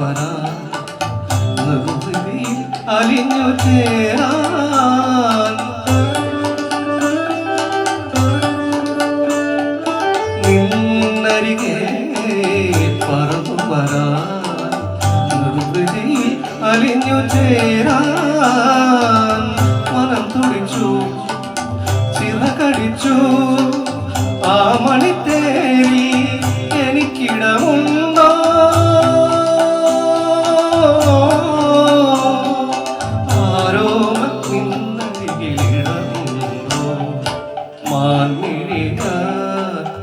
വരാ. നിർവൃതിയിൽ അലിഞ്ഞു ചേരാൻ. നിന്നരികെ പറന്നു വരാ നിർവൃതിയിൽ അലിഞ്ഞു ചേരാൻ. മാൻമിഴിക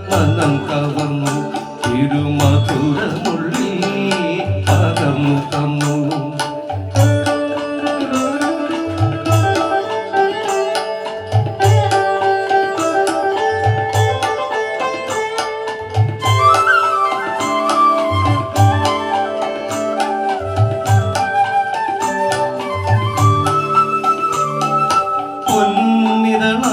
മനം കവർന്നു തിരുമധുരമുള്ളി പകർന്നു തന്നു പൊന്നിതളാൽ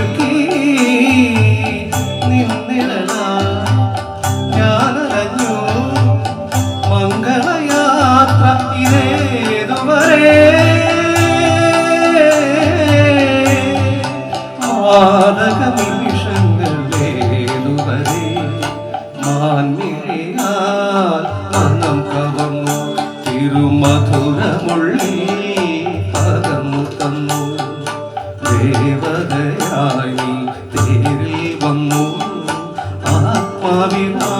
മാൻമിഴിയാൽ മനം കവർന്നു തിരുമധുരമുള്ളി പകർന്നു തന്നു. ദേവതയായി തേരിൽ വന്നു കുളിരണിഞ്ഞു